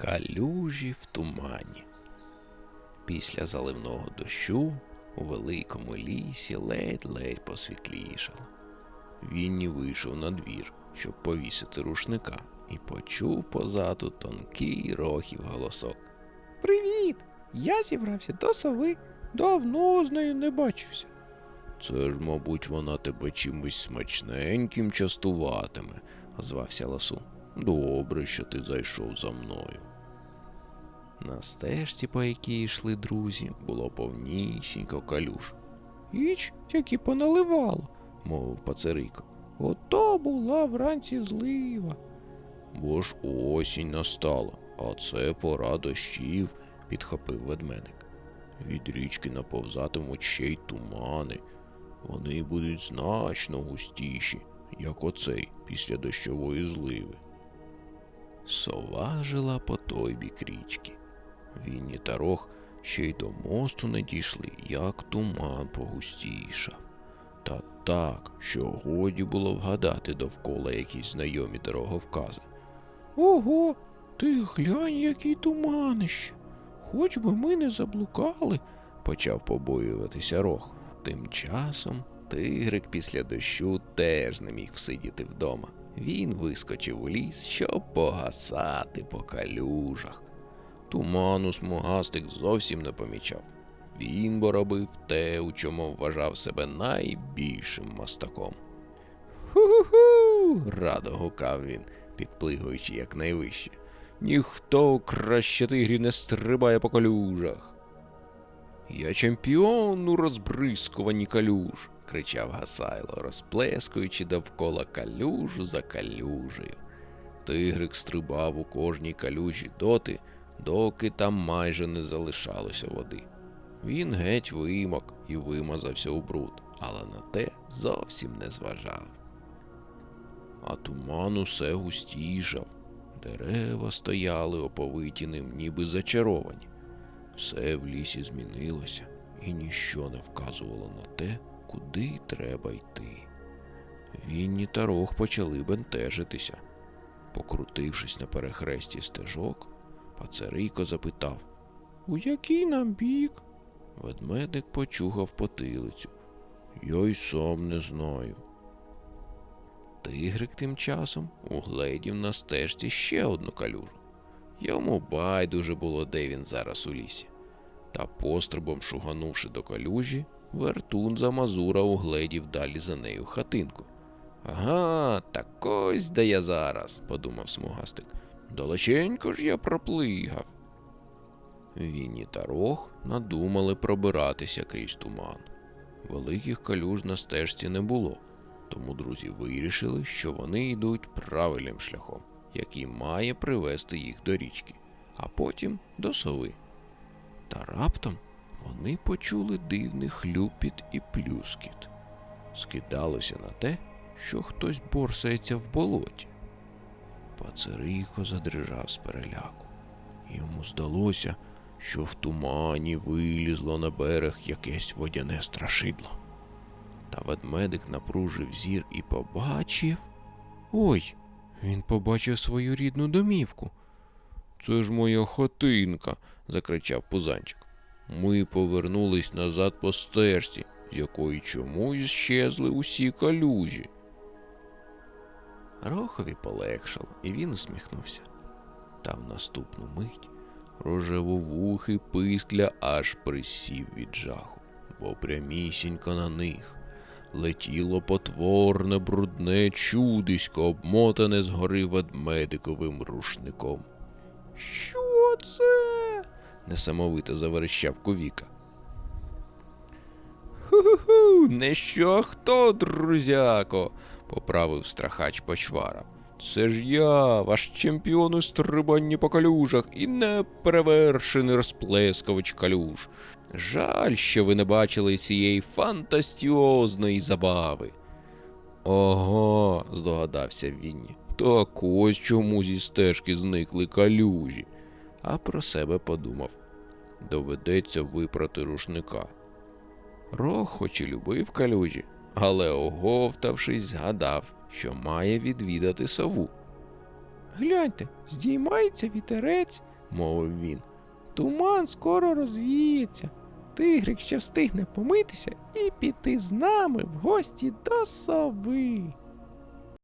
Калюжі в тумані. Після заливного дощу у великому лісі ледь-ледь посвітлішало. Вінні вийшов на двір, щоб повісити рушника, і почув позаду тонкий рохів голосок. Привіт! Я зібрався до сови. Давно з нею не бачився. Це ж, мабуть, вона тебе чимось смачненьким частуватиме, озвався ласу. Добре, що ти зайшов за мною. На стежці, по якій йшли друзі, було повнісінько калюж, Іч, які поналивало. мовив пацарико. Ото була вранці злива. Бо ж осінь настала, а це пора дощів, підхопив ведмедик. Від річки наповзатимуть ще й тумани. Вони будуть значно густіші, як оцей після дощової зливи. Сова жила по той бік річки. Вінні та рог ще й до мосту не дійшли, як туман погустішав. Та так, що годі було вгадати довкола якісь знайомі дороговкази. Ого, ти глянь, який туманище. Хоч би ми не заблукали. почав побоюватися рог. Тим часом тигрик після дощу теж не міг всидіти вдома. Він вискочив у ліс, щоб погасати по калюжах. Туману смугастик зовсім не помічав. Він бо робив те, у чому вважав себе найбільшим мастаком. Ху-ху-ху. радо гукав він, підплигуючи якнайвище. Ніхто краще тигрів не стрибає по калюжах. Я чемпіон у розбризкуванні калюж, кричав Гасайло, розплескуючи довкола калюжу за калюжею. Тигрик стрибав у кожній калюжі доти, доки там майже не залишалося води. Він геть вимок і вимазався у бруд, але на те зовсім не зважав. А туман усе густішав. Дерева стояли оповиті ним, ніби зачаровані. Все в лісі змінилося, і ніщо не вказувало на те, куди треба йти. Вінні та рог почали бентежитися. Покрутившись на перехресті стежок, пацарико запитав У який нам бік? Ведмедик почухав потилицю. Я й сам не знаю. Тигрик тим часом угледів на стежці ще одну калюжу. Йому байдуже було, де він зараз у лісі. Та пострибом шуганувши до калюжі, вертун за Мазура угледів далі за нею хатинку. Ага, так ось де я зараз, подумав смугастик. Далеченько ж я проплигав. Вінні та рог надумали пробиратися крізь туман. Великих калюж на стежці не було, тому друзі вирішили, що вони йдуть правильним шляхом, який має привести їх до річки, а потім до сови. Та раптом вони почули дивний хлюпіт і плюскіт. Скидалося на те, що хтось борсається в болоті. Пацарико задрижав з переляку. Йому здалося, що в тумані вилізло на берег якесь водяне страшидло. Та ведмедик напружив зір і побачив. Ой, він побачив свою рідну домівку. Це ж моя хатинка, закричав пузанчик. Ми повернулись назад по стежці, з якої чомусь щезли усі калюжі. Рохові полегшало, і він усміхнувся. Та в наступну мить рожевовухий пискля аж присів від жаху, бо прямісінько на них летіло потворне брудне чудисько, обмотане згори ведмедиковим рушником. Що це? несамовито заверещав Ковіка. Ху-ху-ху, не що хто, друзяко, поправив страхач почвара. Це ж я, ваш чемпіон у стрибанні по калюжах і неперевершений розплескавач калюж. Жаль, що ви не бачили цієї фантастіозної забави. Ого, здогадався Вінні. Так ось чому зі стежки зникли калюжі. А про себе подумав. Доведеться випрати рушника. Рог хоч і любив калюжі, але оговтавшись, згадав, що має відвідати сову. Гляньте, здіймається вітерець, мовив він. Туман скоро розвіється. Тигрик ще встигне помитися і піти з нами в гості до сови.